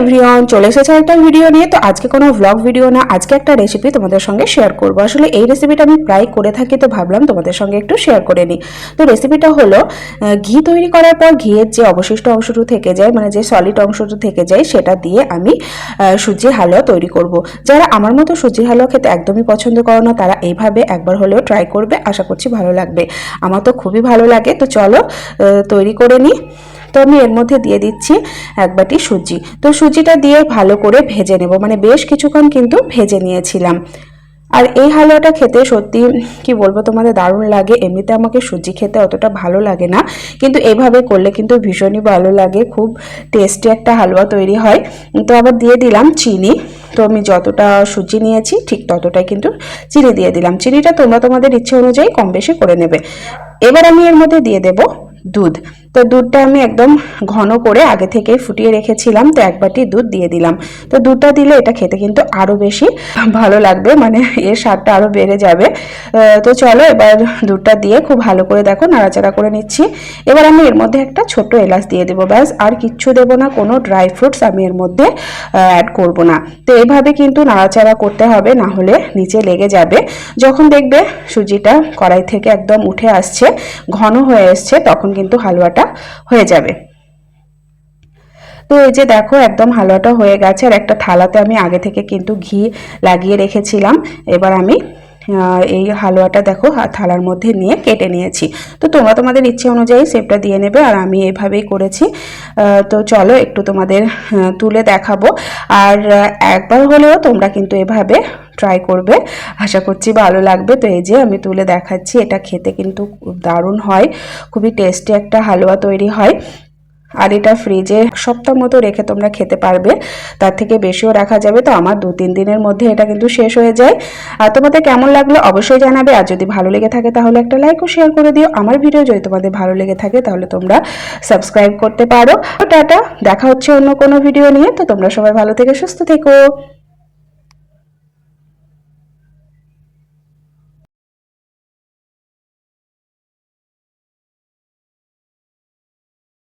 Everyone চলে এসেছে একটা ভিডিও নিয়ে। তো আজকে কোনো ভ্লগ ভিডিও না, আজকে একটা রেসিপি তোমাদের সঙ্গে শেয়ার করব। আসলে এই রেসিপিটা আমি প্রায় করে থাকি তো ভাবলাম তোমাদের সঙ্গে একটু শেয়ার করে নিই। তো রেসিপিটা হলো ঘি তৈরি করার পর ঘিয়ের যে অবশিষ্ট অংশটু থেকে যায় মানে যে সলিড অংশটু থেকে যায়, সেটা দিয়ে আমি সুজির হালুয়া তৈরি করব। যারা আমার মতো সুজির হালুয়া খেতে একদমই পছন্দ করো না, তারা এইভাবে একবার হলেও ট্রাই করবে। আশা করছি ভালো লাগবে। আমার তো খুবই ভালো লাগে। তো চলো তৈরি করে নিই। তো আমি এর মধ্যে দিয়ে দিচ্ছি এক বাটি সুজি। তো সুজিটা দিয়ে ভালো করে ভেজে নেব। মানে বেশ কিছুক্ষণ কিন্তু ভেজে নিয়েছিলাম। আর এই হালুয়াটা খেতে সত্যি, কি বলব, তোমাদের দারুণ লাগে। এমনিতে আমাকে সুজি খেতে অতটা ভালো লাগে না। কিন্তু এভাবে করলে কিন্তু ভীষণই ভালো লাগে। খুব টেস্টি একটা হালুয়া তৈরি হয়। তো আবার দিয়ে দিলাম চিনি। তো আমি যতটা সুজি নিয়েছি, ঠিক ততটাই কিন্তু চিনি দিয়ে দিলাম। চিনিটা তোমরা তোমাদের ইচ্ছে অনুযায়ী কম বেশি করে নেবে। এবার আমি এর মধ্যে দিয়ে দেব দুধ। তো দুধটা আমি একদম ঘন করে আগে থেকেই ফুটিয়ে রেখেছিলাম, তো এক বাটি দুধ দিয়ে দিলাম। তো দুধটা দিলে এটা খেতে কিন্তু আরও বেশি ভালো লাগবে মানে এর স্বাদটা আরও বেড়ে যাবে। তো চলো এবার দুধটা দিয়ে খুব ভালো করে দেখো, নাড়াচাড়া করে নিচ্ছি। এবার আমি এর মধ্যে একটা ছোট্ট এলাচ দিয়ে দেবো, ব্যাস, আর কিচ্ছু দেবো না, কোনো ড্রাই ফ্রুটস আমি এর মধ্যে অ্যাড করব না। তো এইভাবে কিন্তু নাড়াচাড়া করতে হবে, না হলে নিচে লেগে যাবে। যখন দেখবে সুজিটা কড়াই থেকে একদম উঠে আসছে, ঘন হয়ে এসছে, তখন কিন্তু হালুয়াটা হয়ে যাবে। তো এই যে দেখো, একদম হালুয়াটা হয়ে গেছে। আর একটা থালাতে আমি আগে থেকে কিন্তু ঘি লাগিয়ে রেখেছিলাম। এবার আমি এই হালুয়াটা দেখো থালার মধ্যে নিয়ে কেটে নিয়েছি। তো তোমরা তোমাদের ইচ্ছে অনুযায়ী শেপটা দিয়ে নেবে আর আমি এভাবেই করেছি। তো চলো একটু তোমাদের তুলে দেখাবো। আর একবার হলেও তোমরা কিন্তু এভাবে ট্রাই করবে। আশা করছি ভালো লাগবে। তো এই যে আমি তুলে দেখাচ্ছি, এটা খেতে কিন্তু দারুণ হয়। খুবই টেস্টি একটা হালুয়া তৈরি হয়। আর এটা ফ্রিজে সপ্তাহ মতো রেখে তোমরা খেতে পারবে। তার থেকে বেশিও রাখা যাবে। তো আমার দু তিন দিনের মধ্যে এটা কিন্তু শেষ হয়ে যায়। আর তোমাদের কেমন লাগল অবশ্যই জানাবে। আর যদি ভালো লেগে থাকে তাহলে একটা লাইক ও শেয়ার করে দিও। আমার ভিডিও যদি তোমাদের ভালো লেগে থাকে তাহলে তোমরা সাবস্ক্রাইব করতে পারো। টাটা। দেখা হচ্ছে অন্য কোনো ভিডিও নিয়ে। তো তোমরা সবাই ভালো থেকে সুস্থ থেকো।